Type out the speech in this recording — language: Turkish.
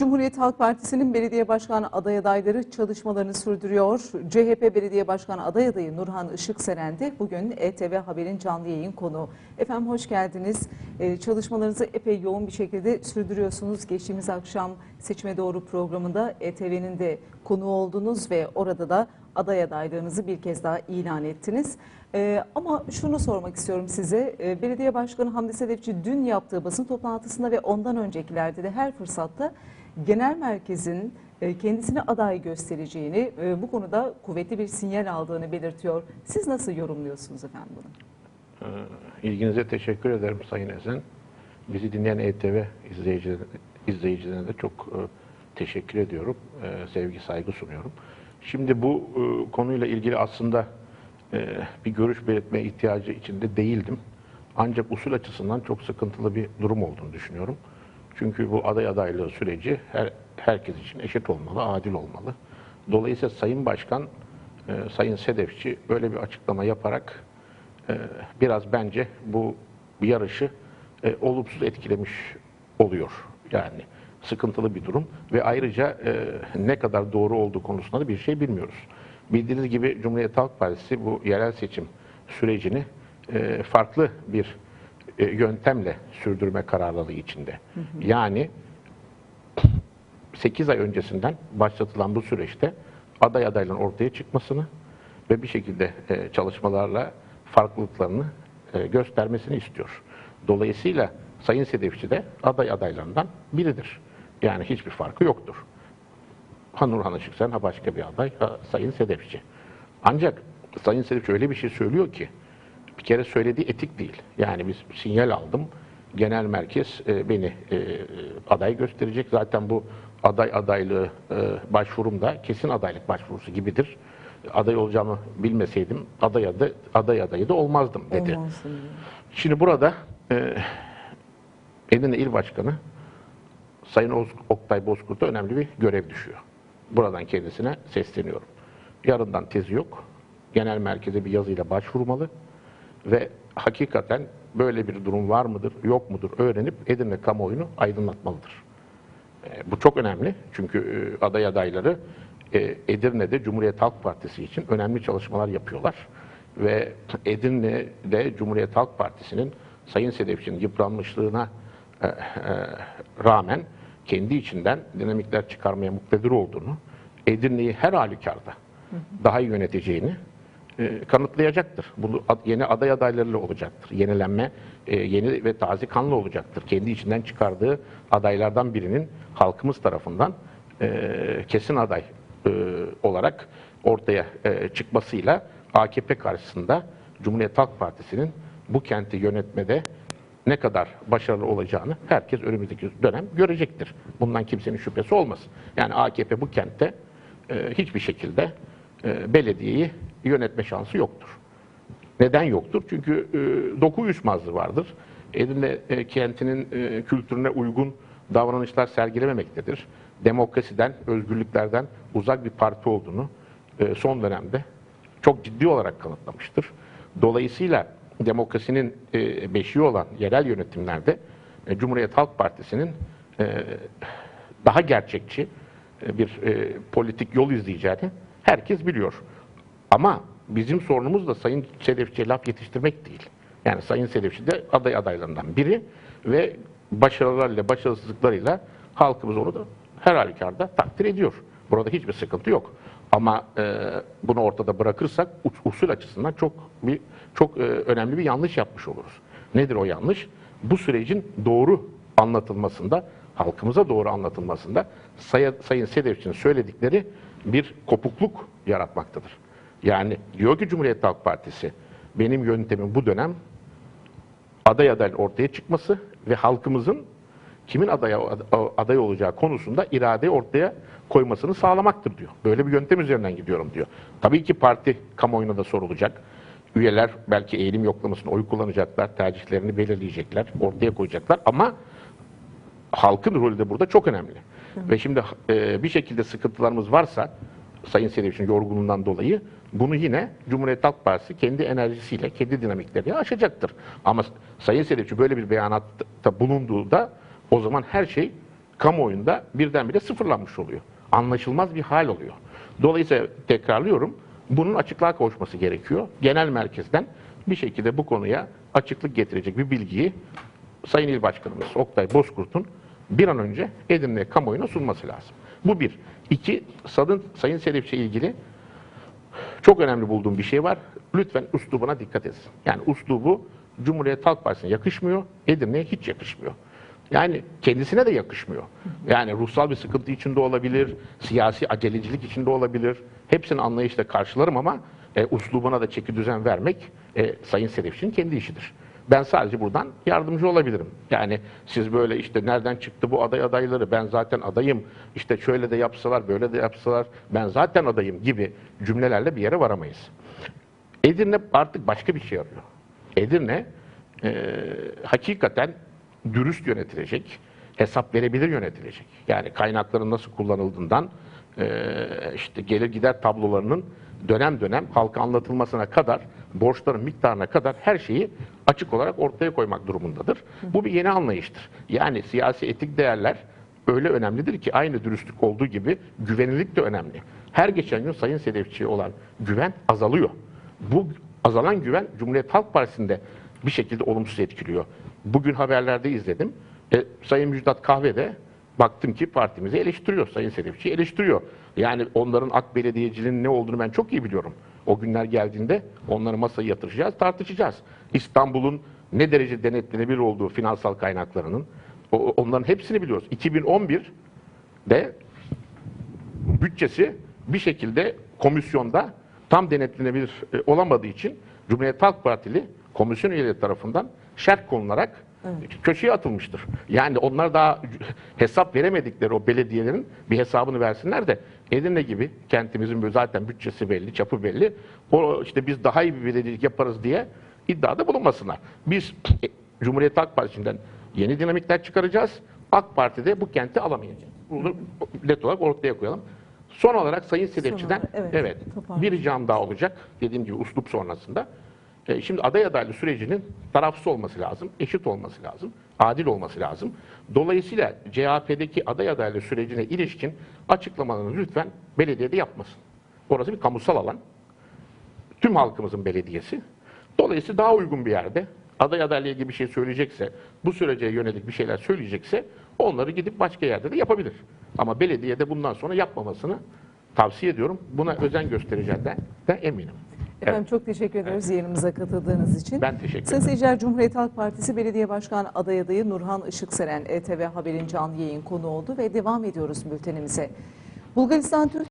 Cumhuriyet Halk Partisi'nin belediye başkanı aday adayları çalışmalarını sürdürüyor. CHP Belediye Başkanı aday adayı Nurhan Işıkseren de bugün ETV Haber'in canlı yayın konuğu. Efendim hoş geldiniz. Ee, çalışmalarınızı epey yoğun bir şekilde sürdürüyorsunuz. Geçtiğimiz akşam Seçime Doğru programında ETV'nin de konuğu oldunuz ve orada da aday adaylığınızı bir kez daha ilan ettiniz. Ee, ama şunu sormak istiyorum size. Ee, Belediye Başkanı Hamdi Sedefçi dün yaptığı basın toplantısında ve ondan öncekilerde de her fırsatta genel merkezin e, kendisini aday göstereceğini, e, bu konuda kuvvetli bir sinyal aldığını belirtiyor. Siz nasıl yorumluyorsunuz efendim bunu? Ee, İlginize teşekkür ederim Sayın Ezen. Bizi dinleyen ETV izleyicilerine, izleyicilerine de çok e, teşekkür ediyorum. E, sevgi, saygı sunuyorum. Şimdi bu e, konuyla ilgili aslında e, bir görüş belirtmeye ihtiyacı içinde değildim. Ancak usul açısından çok sıkıntılı bir durum olduğunu düşünüyorum. Çünkü bu aday adaylığı süreci her, herkes için eşit olmalı, adil olmalı. Dolayısıyla Sayın Başkan, e, Sayın Sedefçi böyle bir açıklama yaparak e, biraz bence bu yarışı e, olumsuz etkilemiş oluyor. Yani sıkıntılı bir durum ve ayrıca e, ne kadar doğru olduğu konusunda da bir şey bilmiyoruz. Bildiğiniz gibi Cumhuriyet Halk Partisi bu yerel seçim sürecini e, farklı bir e, yöntemle sürdürme kararlılığı içinde. Yani 8 ay öncesinden başlatılan bu süreçte aday adayların ortaya çıkmasını ve bir şekilde e, çalışmalarla farklılıklarını e, göstermesini istiyor. Dolayısıyla Sayın Sedefçi de aday adaylarından biridir. Yani hiçbir farkı yoktur. Ha Nurhan Işıksen, ha başka bir aday, ha Sayın Sedefçi. Ancak Sayın Sedefçi öyle bir şey söylüyor ki, bir kere söylediği etik değil. Yani biz sinyal aldım, genel merkez e, beni e, aday gösterecek. Zaten bu aday adaylığı e, başvurum da kesin adaylık başvurusu gibidir. Aday olacağımı bilmeseydim aday adı aday adayı da olmazdım dedi. Olmaz diyor. Şimdi burada e, Edirne İl Başkanı Sayın Oktay Bozkurt'a önemli bir görev düşüyor. Buradan kendisine sesleniyorum. Yarından tezi yok. Genel merkeze bir yazıyla başvurmalı ve hakikaten böyle bir durum var mıdır, yok mudur öğrenip Edirne kamuoyunu aydınlatmalıdır. E, Bu çok önemli çünkü e, aday adayları e, Edirne'de Cumhuriyet Halk Partisi için önemli çalışmalar yapıyorlar. Ve Edirne'de Cumhuriyet Halk Partisi'nin Sayın Sedefçi'nin yıpranmışlığına e, e, rağmen kendi içinden dinamikler çıkarmaya muktedir olduğunu, Edirne'yi her halükarda daha iyi yöneteceğini e, kanıtlayacaktır. Ad- yeni aday adaylarıyla olacaktır. Yenilenme e, yeni ve taze kanlı olacaktır. Kendi içinden çıkardığı adaylardan birinin halkımız tarafından e, kesin aday e, olarak ortaya e, çıkmasıyla AKP karşısında Cumhuriyet Halk Partisi'nin bu kenti yönetmede ne kadar başarılı olacağını herkes önümüzdeki dönem görecektir. Bundan kimsenin şüphesi olmasın. Yani AKP bu kentte e, hiçbir şekilde e, belediyeyi yönetme şansı yoktur. Neden yoktur? Çünkü e, doku uyuşmazlığı vardır. Edirne e, kentinin e, kültürüne uygun davranışlar sergilememektedir. Demokrasiden, özgürlüklerden uzak bir parti olduğunu e, son dönemde çok ciddi olarak kanıtlamıştır. Dolayısıyla demokrasinin e, beşiği olan yerel yönetimlerde e, Cumhuriyet Halk Partisi'nin e, daha gerçekçi bir politik yol izleyeceğini herkes biliyor. Ama bizim sorunumuz da Sayın Sedefçi'ye laf yetiştirmek değil. Yani Sayın Sedefçi de aday adaylarından biri ve başarılarıyla, başarısızlıklarıyla halkımız onu da her halükarda takdir ediyor. Burada hiçbir sıkıntı yok. Ama e, bunu ortada bırakırsak us- usul açısından çok bir çok e, önemli bir yanlış yapmış oluruz. Nedir o yanlış? Bu sürecin doğru anlatılmasında, halkımıza doğru anlatılmasında Say- Sayın Sedefçi'nin söyledikleri bir kopukluk yaratmaktadır. Yani diyor ki Cumhuriyet Halk Partisi, benim yöntemim bu dönem aday aday ortaya çıkması ve halkımızın kimin aday, aday olacağı konusunda iradeyi ortaya koymasını sağlamaktır diyor. Böyle bir yöntem üzerinden gidiyorum diyor. Tabii ki parti kamuoyuna da sorulacak. Üyeler belki eğilim yoklamasını oy kullanacaklar, tercihlerini belirleyecekler, ortaya koyacaklar ama halkın rolü de burada çok önemli. Ve şimdi e, bir şekilde sıkıntılarımız varsa Sayın Sedefçi'nin yorgunluğundan dolayı bunu yine Cumhuriyet Halk Partisi kendi enerjisiyle, kendi dinamikleriyle aşacaktır. Ama Sayın Sedefçi böyle bir beyanatta bulunduğunda o zaman her şey kamuoyunda birdenbire sıfırlanmış oluyor. Anlaşılmaz bir hal oluyor. Dolayısıyla tekrarlıyorum, bunun açıklığa kavuşması gerekiyor. Genel merkezden bir şekilde bu konuya açıklık getirecek bir bilgiyi Sayın İl Başkanımız Oktay Bozkurt'un bir an önce Edirne kamuoyuna sunması lazım. Bu bir. İki, Sadın, Sayın Sedefçi ilgili çok önemli bulduğum bir şey var. Lütfen üslubuna dikkat etsin. Yani uslubu Cumhuriyet Halk Partisi'ne yakışmıyor, Edirne'ye hiç yakışmıyor. Yani kendisine de yakışmıyor. Yani ruhsal bir sıkıntı içinde olabilir, siyasi acelecilik içinde olabilir. Hepsini anlayışla karşılarım ama e, uslubuna da çeki düzen vermek e, Sayın Sedefçi'nin kendi işidir. Ben sadece buradan yardımcı olabilirim. Yani siz böyle işte nereden çıktı bu aday adayları, ben zaten adayım, işte şöyle de yapsalar, böyle de yapsalar, ben zaten adayım gibi cümlelerle bir yere varamayız. Edirne artık başka bir şey arıyor. Edirne e, hakikaten dürüst yönetilecek, hesap verebilir yönetilecek. Yani kaynakların nasıl kullanıldığından e, işte gelir gider tablolarının dönem dönem halka anlatılmasına kadar, borçların miktarına kadar her şeyi açık olarak ortaya koymak durumundadır. Bu bir yeni anlayıştır. Yani siyasi etik değerler öyle önemlidir ki aynı dürüstlük olduğu gibi güvenilirlik de önemli. Her geçen gün Sayın Sedefçi'ye olan güven azalıyor. Bu azalan güven Cumhuriyet Halk Partisi'nde bir şekilde olumsuz etkiliyor. Bugün haberlerde izledim. E, Sayın Müjdat Kahve de baktım ki partimizi eleştiriyor. Sayın Sedefçi'yi eleştiriyor. Yani onların AK belediyeciliğinin ne olduğunu ben çok iyi biliyorum. O günler geldiğinde onları masaya yatıracağız, tartışacağız. İstanbul'un ne derece denetlenebilir olduğu finansal kaynaklarının, onların hepsini biliyoruz. 2011'de bütçesi bir şekilde komisyonda tam denetlenebilir e, olamadığı için Cumhuriyet Halk Partili komisyon üyeleri tarafından şerh konularak köşeye atılmıştır. Yani onlar daha hesap veremedikleri o belediyelerin bir hesabını versinler de Edirne gibi kentimizin zaten bütçesi belli, çapı belli. O işte biz daha iyi bir belediyelik yaparız diye iddiada bulunmasınlar. Biz e, Cumhuriyet Halk Partisi'nden yeni dinamikler çıkaracağız. AK Parti'de bu kenti alamayacak. Bunu net olarak ortaya koyalım. Son olarak Sayın Sedefçi'den evet, evet, bir ricam daha olacak. Dediğim gibi uslup sonrasında. E, şimdi aday adaylığı sürecinin tarafsız olması lazım, eşit olması lazım, adil olması lazım. Dolayısıyla CHP'deki aday adaylığı sürecine ilişkin açıklamalarını lütfen belediyede yapmasın. Orası bir kamusal alan. Tüm halkımızın belediyesi. Dolayısıyla daha uygun bir yerde aday adayla ilgili bir şey söyleyecekse, bu sürece yönelik bir şeyler söyleyecekse onları gidip başka yerde de yapabilir. Ama belediyede bundan sonra yapmamasını tavsiye ediyorum. Buna özen göstereceğinden de eminim. Efendim çok teşekkür ederiz yayınımıza katıldığınız için. Ben teşekkür ederim. seyirciler Cumhuriyet Halk Partisi Belediye Başkan aday adayı Nurhan Işıkseren ETV Haber'in canlı yayın konu oldu ve devam ediyoruz bültenimize. Bulgaristan Türk